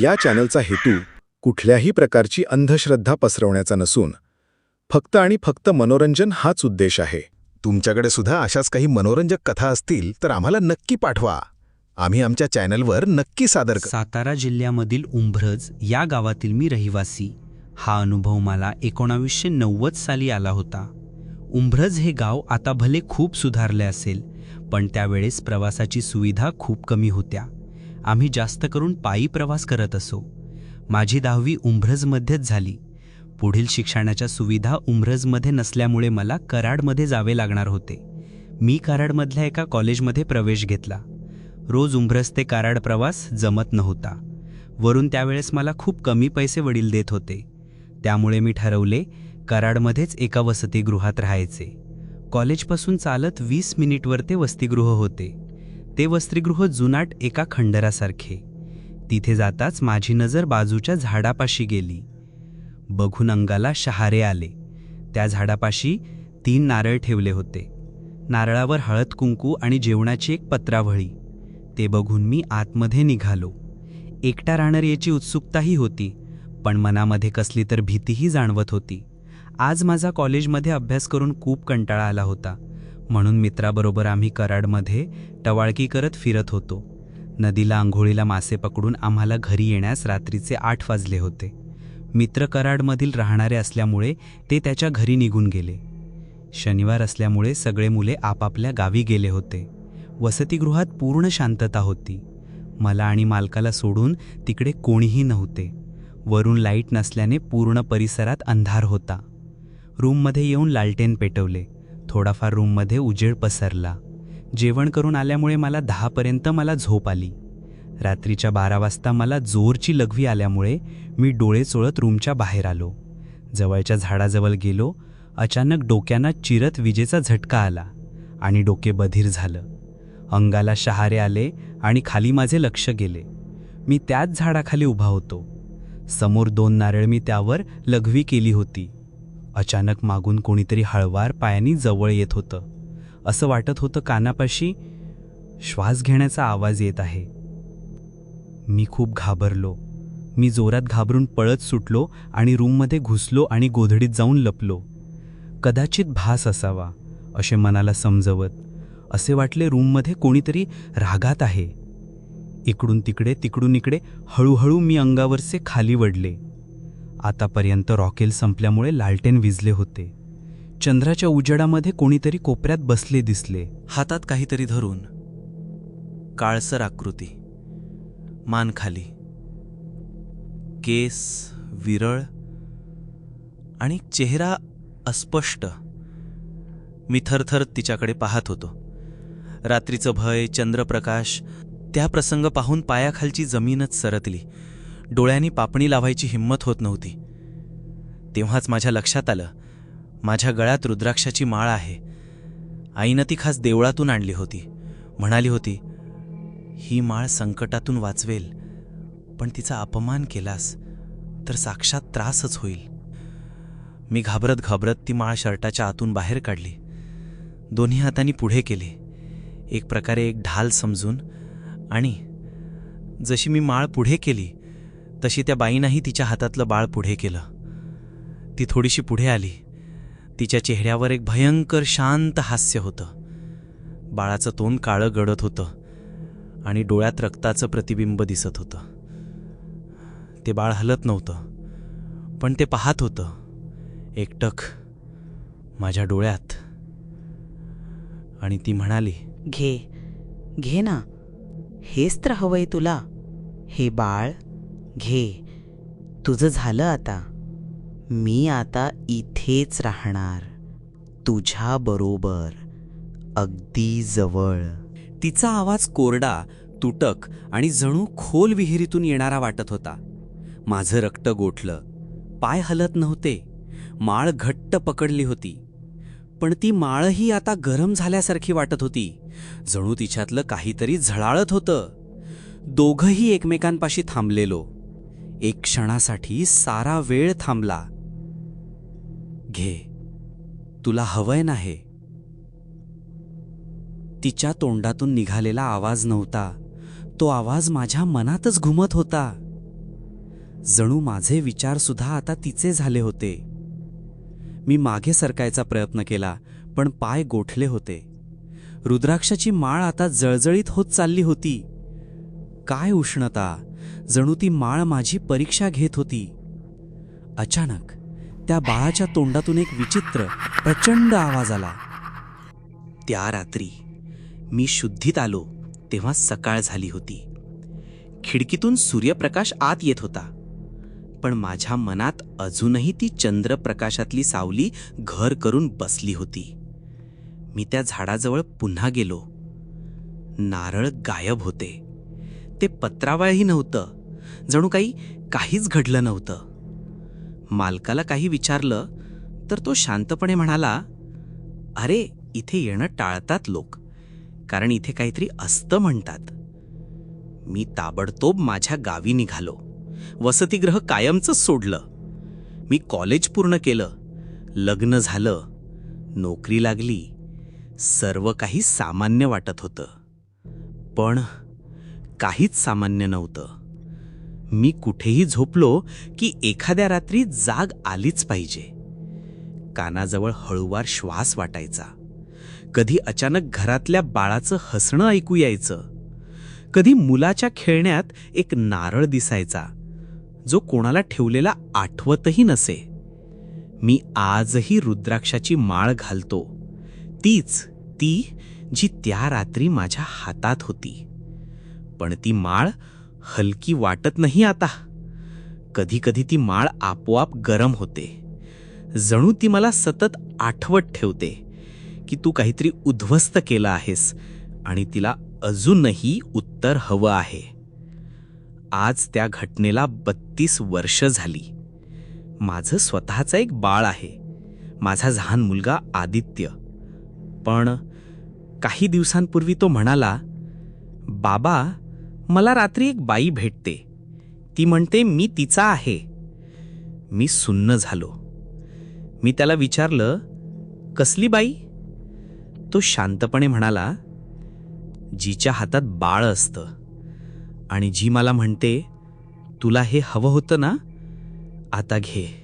या चॅनलचा हेतू कुठल्याही प्रकारची अंधश्रद्धा पसरवण्याचा नसून फक्त आणि फक्त मनोरंजन हाच उद्देश आहे. तुमच्याकडे सुद्धा अशाच काही मनोरंजक कथा असतील तर आम्हाला नक्की पाठवा. आम्ही आमच्या चॅनलवर नक्की सादर कर सातारा जिल्ह्यामधील उंभरज या गावातील मी रहिवासी. हा अनुभव मला एकोणावीसशे नव्वद साली आला होता. उंभरज हे गाव आता भले खूप सुधारले असेल पण त्यावेळेस प्रवासाची सुविधा खूप कमी होत्या. आम्ही जास्त करून पायी प्रवास करत असो. माझी दहावी उंभ्रजमध्येच झाली. पुढील शिक्षणाच्या सुविधा उंभ्रजमध्ये नसल्यामुळे मला कराडमध्ये जावे लागणार होते. मी कराडमधल्या एका कॉलेजमध्ये प्रवेश घेतला. रोज उंभ्रज ते कराड प्रवास जमत नव्हता. वरून त्यावेळेस मला खूप कमी पैसे वडील देत होते. त्यामुळे मी ठरवले कराडमध्येच एका वसतिगृहात राहायचे. कॉलेजपासून चालत वीस मिनिटवर ते वसतिगृह होते. ते वस्त्रीगृह जुनाट एका खंडरासारखे. तिथे जाताच माझी नजर बाजूच्या झाडापाशी गेली. बघून अंगाला शहारे आले. त्या झाडापाशी तीन नारळ ठेवले होते. नारळावर हळद कुंकू आणि जेवणाची एक पत्रावळी. ते बघून मी आतमध्ये निघालो. एकटा राहणार याची उत्सुकताही होती पण मनामध्ये कसली तर भीतीही जाणवत होती. आज माझा कॉलेजमध्ये अभ्यास करून खूप कंटाळा आला होता. म्हणून मित्राबरोबर आम्ही कराडमध्ये टवाळकी करत फिरत होतो. नदीला आंघोळीला मासे पकडून आम्हाला घरी येण्यास रात्रीचे आठ वाजले होते. मित्र कराडमधील राहणारे असल्यामुळे ते त्याच्या घरी निघून गेले. शनिवार असल्यामुळे सगळे मुले आपापल्या गावी गेले होते. वसतिगृहात पूर्ण शांतता होती. मला आणि मालकाला सोडून तिकडे कोणीही नव्हते. वरून लाइट नसल्याने पूर्ण परिसरात अंधार होता. रूममध्ये येऊन लालटेन पेटवले. थोडाफार रूममध्ये उजेड पसरला. जेवण करून आल्यामुळे मला दहापर्यंत मला झोप आली. रात्रीच्या बारा वाजता मला जोरची लघवी आल्यामुळे मी डोळे चोळत रूमच्या बाहेर आलो. जवळच्या झाडाजवळ गेलो. अचानक डोक्याना चिरत विजेचा झटका आला आणि डोके बधीर झालं. अंगाला शहारे आले आणि खाली माझे लक्ष गेले. मी त्याच झाडाखाली उभा होतो. समोर दोन नारळ मी त्यावर लघवी केली होती. अचानक मागून कोणीतरी हळवार पायानी जवळ येत होतं. असं वाटत होतं कानापाशी श्वास घेण्याचा आवाज येत आहे. मी खूप घाबरलो. मी जोरात घाबरून पळत सुटलो आणि रूममध्ये घुसलो आणि गोधडीत जाऊन लपलो. कदाचित भास असावा असे मनाला समजवत. असे वाटले रूममध्ये कोणीतरी रागात आहे. इकडून तिकडे तिकडून इकडे हळूहळू मी अंगावरचे खाली वडले आतापर्यंत रॉकेल संपल्यामुळे लालटेन विजले होते. चंद्राच्या उजेडामध्ये कोणीतरी कोपऱ्यात बसले दिसले. हातात काहीतरी धरून. काळसर आकृती. मान खाली केस विरळ आणि चेहरा अस्पष्ट. मी थरथर तिच्याकडे पाहत होतो. रात्रीचं भय चंद्रप्रकाश त्या प्रसंग पाहून पायाखालची जमीनच सरकली. डोळ्यांनी पापणी लावायची हिंमत होत नव्हती. तेव्हाच माझ्या लक्षात आलं माझ्या गळ्यात रुद्राक्षाची माळ आहे. आईनं ती खास देवळातून आणली होती. म्हणाली होती ही माळ संकटातून वाचवेल पण तिचा अपमान केलास तर साक्षात त्रासच होईल. मी घाबरत घाबरत ती माळ शर्टाच्या आतून बाहेर काढली. दोन्ही हातांनी पुढे केले. एक प्रकारे एक ढाल समजून आणि जशी मी माळ पुढे केली तशी त्या बाईनंही तिच्या हातातलं बाळ पुढे केलं. ती थोडीशी पुढे आली. तिच्या चेहऱ्यावर एक भयंकर शांत हास्य होतं. बाळाचं तोंड काळं गडत होतं आणि डोळ्यात रक्ताचं प्रतिबिंब दिसत होतं. ते बाळ हलत नव्हतं पण ते पाहत होतं. एकटक माझ्या डोळ्यात. आणि ती म्हणाली घे घे ना. हेच तर हवंय तुला. हे बाळ घे. तुझं झालं आता. मी आता इथेच राहणार. तुझ्या बरोबर. अगदी जवळ. तिचा आवाज कोरडा तुटक आणि जणू खोल विहिरीतून येणारा वाटत होता. माझं रक्त गोठलं. पाय हलत नव्हते. माळ घट्ट पकडली होती. पण ती माळही आता गरम झाल्यासारखी वाटत होती. जणू तिच्यातलं काहीतरी झळाळत होतं. दोघंही एकमेकांपाशी थांबलेलो. एक क्षणासाठी सारा वेळ थांबला. घे तुला हवंय नाही तिच्या तोंडातून निघालेला आवाज नव्हता. तो आवाज माझ्या मनातच घुमत होता. जणू माझे विचारसुद्धा आता तिचे झाले होते. मी मागे सरकायचा प्रयत्न केला पण पाय गोठले होते. रुद्राक्षाची माळ आता जळजळीत होत चालली होती. काय उष्णता जणू ती माळ माझी परीक्षा घेत होती. अचानक त्या बाळाच्या तोंडातून एक विचित्र प्रचंड आवाज आला. त्या रात्री मी शुद्धीत आलो तेव्हा सकाळ झाली होती. खिडकीतून सूर्यप्रकाश आत येत होता. पण माझ्या मनात अजूनही ती चंद्रप्रकाशातली सावली घर करून बसली होती. मी त्या झाडाजवळ पुन्हा गेलो. नारळ गायब होते. ते पत्रावळही नव्हतं. जणू काही काहीच घडलं नव्हतं. मालकाला काही विचारलं तर तो शांतपणे म्हणाला अरे इथे येणं टाळतात लोक. कारण इथे काहीतरी असतं म्हणतात. मी ताबडतोब माझ्या गावी निघालो. वसतिगृह कायमचंच सोडलं. मी कॉलेज पूर्ण केलं. लग्न झालं. नोकरी लागली. सर्व काही सामान्य वाटत होतं. पण काहीच सामान्य नव्हतं. मी कुठेही झोपलो की एखाद्या रात्री जाग आलीच पाहिजे. कानाजवळ हळूवार श्वास वाटायचा. कधी अचानक घरातल्या बाळाचं हसणं ऐकू यायचं. कधी मुलाच्या खेळण्यात एक नारळ दिसायचा जो कोणाला ठेवलेला आठवतही नसे. मी आजही रुद्राक्षाची माळ घालतो. तीच ती जी त्या रात्री माझ्या हातात होती. पण ती माळ हलकी वाटत नाही आता. कधी कधी ती माळ आपोआप गरम होते. जणू ती मला सतत आठवत ठेवते की तू काहीतरी उद्ध्वस्त केलं आहेस आणि तिला अजूनही उत्तर हवं आहे. आज त्या घटनेला बत्तीस वर्ष झाली. माझं स्वतःचं एक बाळ आहे. माझा लहान मुलगा आदित्य. पण काही दिवसांपूर्वी तो म्हणाला बाबा मला रात्री एक बाई भेटते. ती म्हणते मी तिचा आहे. मी सुन्न झालो. मी त्याला विचारलं कसली बाई? तो शांतपणे म्हणाला जिच्या हातात बाळ असतं आणि जी मला म्हणते तुला हे हवं होतं ना आता घे